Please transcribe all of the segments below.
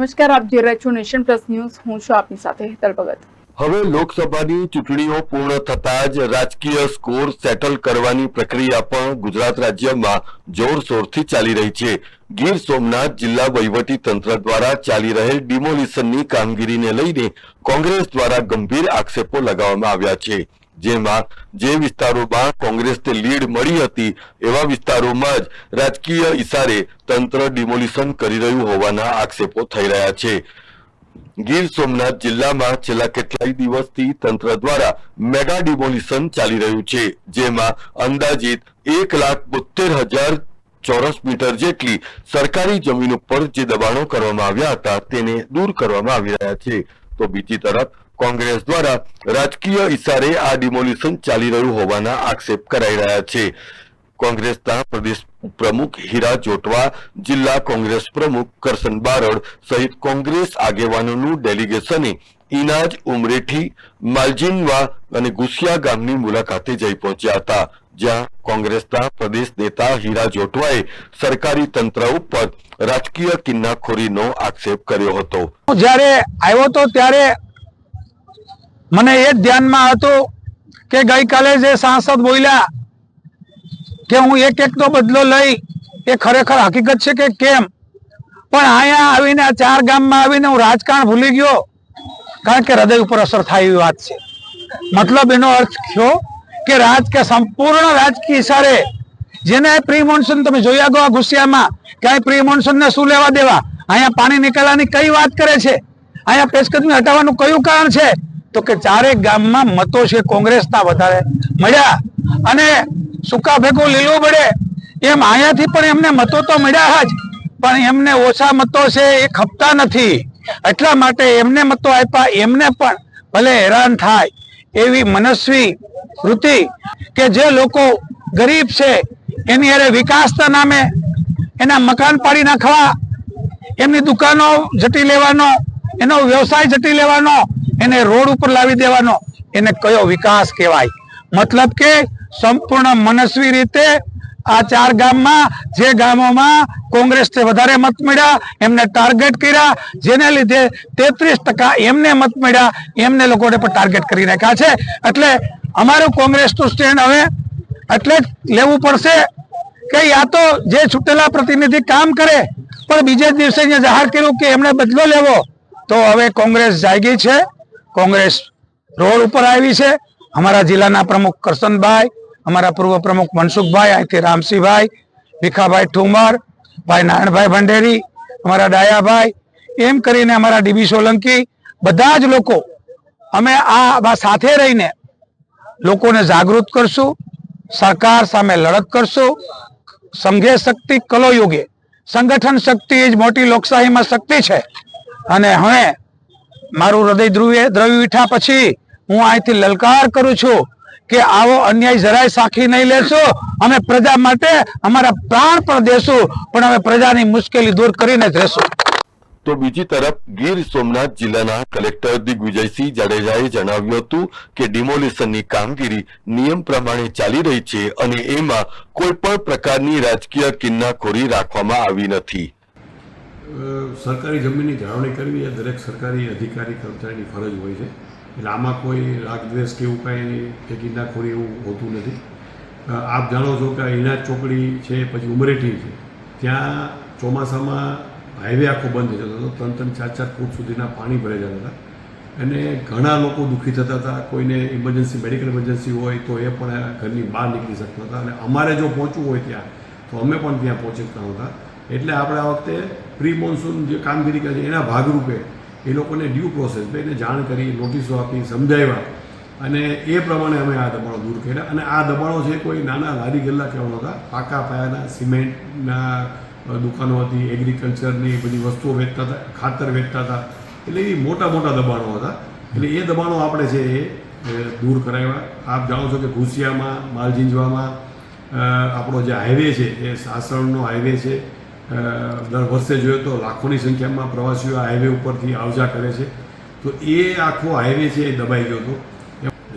નમસ્કાર, આપ જોઈ રહ્યા છો નેશન પ્લસ ન્યૂઝ. હું છું આપની સાથે હેતલ ભગત. હવે લોકસભાની ચૂંટણીઓ પૂર્ણ થતા જ રાજકીય સ્કોર સેટલ કરવાની પ્રક્રિયા પણ ગુજરાત રાજ્યમાં જોરશોરથી ચાલી રહી છે. ગીર સોમનાથ જિલ્લા વહીવટી તંત્ર દ્વારા ચાલી રહેલ ડિમોલિશનની કામગીરીને લઈને કોંગ્રેસ દ્વારા ગંભીર આક્ષેપો લગાવવામાં આવ્યા છે. જેમાં જે વિસ્તારોમાં કોંગ્રેસને લીડ મળી હતી, એવા વિસ્તારોમાં જ રાજકીય ઇશારે તંત્ર ડિમોલિશન કરી રહ્યું હોવાના આક્ષેપો થઈ રહ્યા છે. ગીર સોમનાથ જિલ્લામાં છેલ્લા કેટલાય દિવસથી તંત્ર દ્વારા મેગા ડિમોલિશન ચાલી રહ્યું છે, જેમાં અંદાજિત એક લાખ બોતેર હજાર ચોરસ મીટર જેટલી સરકારી જમીન ઉપર જે દબાણો કરવામાં આવ્યા હતા, તેને દૂર કરવામાં આવી રહ્યા છે. તો બીજી તરફ કોંગ્રેસ દ્વારા રાજકીય ઇશારે આ ડિમોલિશન ચાલી રહ્યું હોવાના આક્ષેપ કરાઈ રહ્યા છે. કોંગ્રેસના પ્રદેશ પ્રમુખ હીરા ચોટવા જિલ્લા કોંગ્રેસ પ્રમુખ કરશન બારડ સહિત કોંગ્રેસ આગેવાનોનું ડેલિગેશને ઇનાજ ઉમરેઠી, માલજીનવા અને ગુસિયા ગામની મુલાકાતે જઈ પહોંચ્યા હતા, જ્યાં કોંગ્રેસના પ્રદેશ નેતા હીરા જોટવાએ સરકારી તંત્ર ઉપર રાજકીય કિન્નાખોરીનો આક્ષેપ કર્યો હતો. જ્યારે આવ્યો તો ત્યારે મને એ જ ધ્યાનમાં હતું કે ગઈકાલે જે સાંસદ બોલ્યા કે હું એક એકનો બદલો લઈ, એ ખરેખર હકીકત છે કે કેમ? પણ અહીંયા આવીને આ ચાર ગામમાં આવીને હું રાજકારણ ભૂલી ગયો, કારણ કે હૃદય ઉપર અસર થાય એવી વાત છે. મતલબ એનો અર્થ થયો કે રાજ કે સંપૂર્ણ રાજકીય ઇશારે જેને પ્રી મોન્સૂન તમે જોયા ગો આ ગુસ્સિયામાં ક્યાંય પ્રી મોન્સૂન ને શું લેવા દેવા? અહીંયા પાણી નીકળવાની કઈ વાત કરે છે? અહીંયા પેશકદમી હટાવવાનું કયું કારણ છે? તો કે ચારેક ગામમાં મતો છે કોંગ્રેસના વધારે. મળ્યા. અને સુકા ભેગું લીલું પડે એમ અહીંયાથી પણ એમને મતો તો મળ્યા જ. પણ એમને ઓછા મતો છે એ ખપતા નથી. એટલા માટે એમને મતો આપ્યા. એમને પણ ભલે હેરાન થાય એવી મનસ્વી વૃત્તિ કે જે લોકો ગરીબ છે, એની અરે વિકાસના નામે એના મકાન પાડી નાખવા, એમની દુકાનો જટી લેવાનો, એનો વ્યવસાય જટી લેવાનો એને રોડ ઉપર લાવી દેવાનો. એને કયો વિકાસ કહેવાય? મતલબ કે સંપૂર્ણ મનસ્વી રીતે આ ચાર ગામમાં, જે ગામોમાં કોંગ્રેસને વધારે મત મળ્યા, એમને ટાર્ગેટ કર્યા, જેને લીધે તેત્રીસ ટકા એમને મત મળ્યા, એમને લોકોને પણ ટાર્ગેટ કરી રાખ્યા છે. એટલે અમારું કોંગ્રેસનું સ્ટેન્ડ હવે એટલે જ લેવું પડશે કે યા તો જે છૂટેલા પ્રતિનિધિ કામ કરે, પણ બીજે દિવસે જાહેર કર્યું કે એમને બદલો લેવો, તો હવે કોંગ્રેસ જાગી છે. કોંગ્રેસ રોડ ઉપર આવી છે. અમારા જિલ્લાના પ્રમુખ કરશનભાઈ, અમારા પૂર્વ પ્રમુખ મનસુખભાઈ, અહીંથી રામસિંહભાઈ, ભીખાભાઈ ઠુમર, ભાઈ નારાયણભાઈ ભંડેરી, અમારા ડાયાભાઈ, એમ કરીને અમારા ડીબી સોલંકી, બધા જ લોકો અમે આ સાથે રહીને લોકોને જાગૃત કરશું, સરકાર સામે લડત કરશું, સંઘે શક્તિ કલો યુગે સંગઠન શક્તિ એ જ મોટી લોકશાહીમાં શક્તિ છે. અને હવે મારું હૃદય ધ્રુવે દ્રવી ઉઠ્યા પછી હું અહીંથી લલકાર કરું છું કે આવો અન્યાય જરાય સાખી નહીં લેશો. અમે પ્રજા માટે અમારા પ્રાણ પણ દેશું, પણ અમે પ્રજાની મુશ્કેલી દૂર કરીને જ રહેશું. તો બીજી તરફ ગીર સોમનાથ જિલ્લાના કલેક્ટર દિગ્વિજયસિંહ જાડેજાએ જણાવ્યું હતું કે ડિમોલિશનની કામગીરી નિયમ પ્રમાણે ચાલી રહી છે અને એમાં કોઈ પણ પ્રકારની રાજકીય કિન્નાખોરી રાખવામાં આવી નથી. સરકારી જમીનની જાળવણી કરવી એ દરેક સરકારી અધિકારી કર્મચારીની ફરજ હોય છે. એટલે આમાં કોઈ રાગદ્વેષ કે એવું કાંઈ કે કિન્નાખોરી એવું હોતું નથી. આપ જાણો છો કે ઇનાજ ચોકડી છે, પછી ઉમરેઠી છે. ત્યાં ચોમાસામાં હાઈવે આખો બંધ થઈ જતો હતો, ત્રણ ત્રણ ચાર ચાર ફૂટ સુધીના પાણી ભરાઈ જતા હતા. અને ઘણા લોકો દુઃખી થતા હતા, કોઈને ઇમરજન્સી મેડિકલ ઇમરજન્સી હોય તો એ પણ ઘરની બહાર નીકળી શકતા હતા. અને અમારે જો પહોંચવું હોય ત્યાં, તો અમે પણ ત્યાં પહોંચી શકતા નહોતા. એટલે આપણે આ વખતે પ્રી મોન્સૂન જે કામગીરી કરી એના ભાગરૂપે એ લોકોને ડ્યુ પ્રોસેસ એને જાણ કરી નોટિસો આપી, સમજાવ્યા. અને એ પ્રમાણે અમે આ દબાણો દૂર કર્યા. અને આ દબાણો છે કોઈ નાના લારી ગલ્લા કહેવા હતા, પાકા પાયાના, સિમેન્ટના દુકાનો હતી એગ્રીકલ્ચરની બધી વસ્તુઓ વેચતા હતા, ખાતર વેચતા હતા. એટલે એ મોટા મોટા દબાણો હતા. એટલે એ દબાણો આપણે છે એ દૂર કરાવ્યા. આપ જાણો છો કે ઘુસિયામાં, માલજીંજવામાં આપણો જે હાઈવે છે, એ સાસણનો હાઈવે છે દર વર્ષે જોઈએ તો લાખોની સંખ્યામાં પ્રવાસીઓ હાઈવે ઉપરથી આવજા કરે છે. તો એ આખો હાઈવે છે એ દબાઈ ગયો હતો.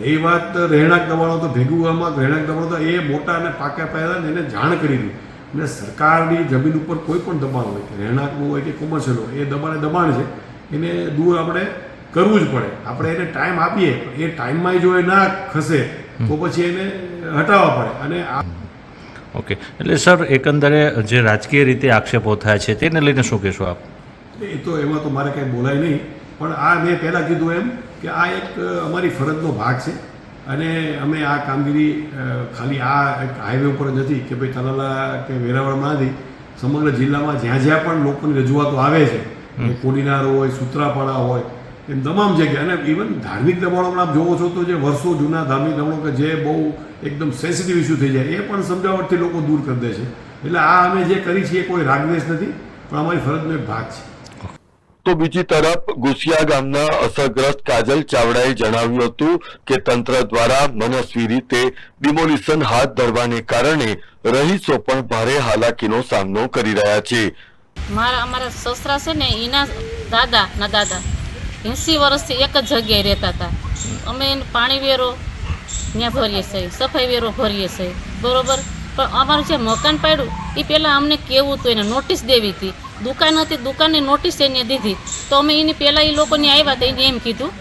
એ વાત રહેણાંક દબાણો તો ભેગું આમાં, રહેણાંક દબાણો તો એ મોટા અને પાકા પાયા એને જાણ કરી દીધું. અને સરકારની જમીન ઉપર કોઈ પણ દબાણ હોય રહેણાંકનું હોય કે કોમર્શિયલ હોય, એ દબાણે દબાણ છે. એને દૂર આપણે કરવું જ પડે. આપણે એને ટાઈમ આપીએ એ ટાઈમમાં જો એ ના ખસે, તો પછી એને હટાવવા પડે. અને આ ઓકે એટલે સર એકંદરે જે રાજકીય રીતે આક્ષેપો થયા છે તેને લઈને શું કહેશો આપ? એ તો એમાં તો મારે કાંઈ બોલાય નહીં. પણ આ મેં પહેલાં કીધું એમ કે આ એક અમારી ફરજનો ભાગ છે. અને અમે આ કામગીરી ખાલી આ એક હાઈવે ઉપર જ નથી કે ભાઈ તલાલા કે વેરાવળમાં નથી. સમગ્ર જિલ્લામાં જ્યાં જ્યાં પણ લોકોની રજૂઆતો આવે છે કોડીનાર હોય સૂત્રાપાડા હોય એમ તમામ જગ્યાએ અને ઇવન ધાર્મિક દબાણો પણ આપ જોવો છો તો જે વર્ષો જૂના ધાર્મિક દબાણો કે જે બહુ એકદમ સેન્સિટિવ ઇસ્યુ થઈ જાય. એ પણ સમજાવટથી લોકો દૂર કરી દે છે. એટલે આ અમે જે કરી છીએ કોઈ રાગદેશ નથી પણ અમારી ફરજનો એક ભાગ છે. તો બીજી તરફ ગુસિયા ગામના અસરગ્રસ્ત કાજલ ચાવડાએ જણાવ્યું હતું કે તંત્ર દ્વારા મનસ્વી રીતે ડિમોલિશન હાથ ધરવાને કારણે રહીશો પણ ભારે હાલાકીનો સામનો કરી રહ્યા છે. મારા અમારા સસરા છે ને એના દાદા ના દાદા એંસી વર્ષથી એક જ જગ્યાએ રહેતા હતા. અમે એને પાણી વેરો ત્યાં ભરીએ છીએ સફાઈ વેરો ભરીએ છીએ બરોબર? પણ અમારું જે મકાન પાડ્યું એ પહેલાં અમને કેવું હતું, એને નોટિસ દેવી હતી. દુકાન હતી, દુકાનની નોટિસ એને દીધી. તો અમે એની પહેલાં એ લોકોને આવ્યા હતા એને એમ કીધું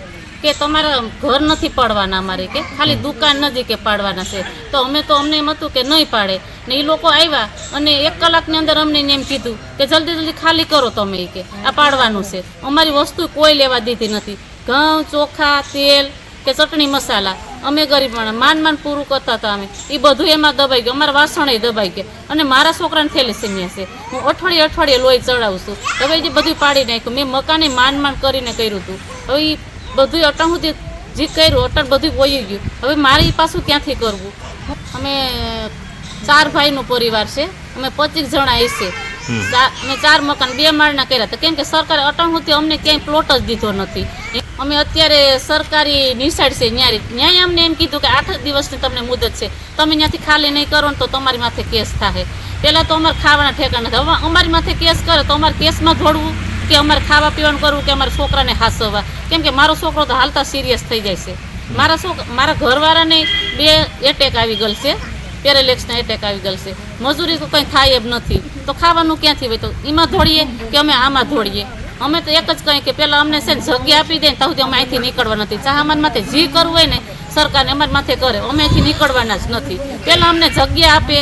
કે તમારા ઘર નથી પાડવાના અમારે કે, ખાલી દુકાન નથી કે પાડવાના છે. તો અમે તો અમને એમ હતું કે નહીં પાડે. ને એ લોકો આવ્યા અને એક કલાકની અંદર અમને એમ કીધું કે જલ્દી જલ્દી ખાલી કરો તમે કે, આ પાડવાનું છે. અમારી વસ્તુ કોઈ લેવા દીધી નથી. ઘઉં, ચોખા, તેલ કે ચટણી મસાલા. અમે ગરીબ માણસ માન માન પૂરું કરતા હતા અમે. એ બધું એમાં દબાઈ ગયું. અમારા વાસણે દબાઈ ગયા. અને મારા છોકરાને થેલેસેમિયા છે હું અઠવાડિયે અઠવાડિયે લોહી ચડાવું છું. હવે એ બધું પાડી નાખ્યું મેં મકાને માન માન કરીને કર્યું હતું. હવે એ બધું અટણ સુધી જે કર્યું અટણ બધું વહી ગયું. હવે મારે એ પાછું ક્યાંથી કરવું? અમે ચાર ભાઈનો પરિવાર છે. અમે પચીસ જણા ચા- અમે ચાર મકાન બે માળના કર્યા હતા. કેમ કે સરકારે અટણ સુધી અમને ક્યાંય પ્લોટ જ દીધો નથી. અમે અત્યારે સરકારી નિશાળ છે ન્યાય ન્યાય અમને એમ કીધું કે આઠ દિવસની તમને મુદત છે. તમે ત્યાંથી ખાલી નહીં કરો ને તો તમારી માથે કેસ થાય પહેલાં તો અમારે ખાવાના ઠેકાણા હવે અમારી માથે કેસ કરે તો અમારે કેસમાં જોડવું કે અમારે ખાવા પીવાનું કરવું કે અમારા છોકરાને હાસવવા. કેમ કે મારો છોકરો તો હાલતા સિરિયસ થઈ જાય છે. મારા છોકરા મારા ઘરવાળાને બે એટેક આવી ગયેલ છે. પેરેલેક્સના એટેક આવી ગયેલ છે. મજૂરી તો કંઈ થાય એમ નથી. તો ખાવાનું ક્યાંથી હોય? તો એમાં ધોડીએ કે અમે આમાં દોડીએ અમે તો એક જ કહીએ કે પહેલાં અમને છે ને જગ્યા આપી દે ને ત્યાં સુધી અમે અહીંથી નીકળવા નથી. ચાહમાન માથે જે કરવું હોય ને, સરકારને અમારી માથે કરે. અમે અહીંથી નીકળવાના જ નથી. પહેલાં અમને જગ્યા આપે.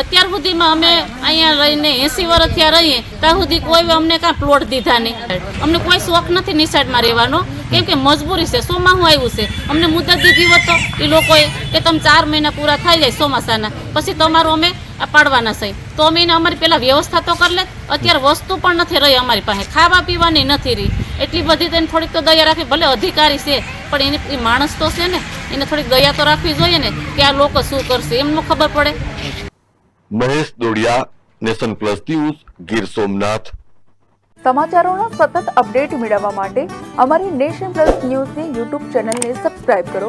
અત્યાર સુધીમાં અમે અહીંયા રહીને એંસી વર્ષ ત્યાં રહીએ, ત્યાં સુધી કોઈ અમને કાંઈ પ્લોટ દીધા નહીં. અમને કોઈ શોખ નથી નિશાળમાં રહેવાનો. કેમ કે મજબૂરી છે. ચોમાસું આવ્યું છે? અમને મુદત દીધી હોત તો એ લોકોએ કે તમે ચાર મહિના પૂરા થઈ જાય ચોમાસાના. પછી તમારું અમે પાડવાના છે. તો અમે એને અમારી પહેલાં વ્યવસ્થા તો કરી લે અત્યારે વસ્તુ પણ નથી રહી અમારી પાસે. ખાવા પીવાની નથી રહી. એટલી બધી તેને થોડીક તો દયા રાખવી ભલે અધિકારી છે પણ એને એ માણસ તો છે ને એને થોડીક દયા તો રાખવી જોઈએ ને કે આ લોકો શું કરશે એમનું ખબર પડે. Mahesh Dodiya nation plus news Gir Somnath. સમાચારોના સતત અપડેટ મેળવવા માટે અમારી નેશન પ્લસ ન્યૂઝની યુટ્યુબ ચેનલને સબસ્ક્રાઇબ કરો.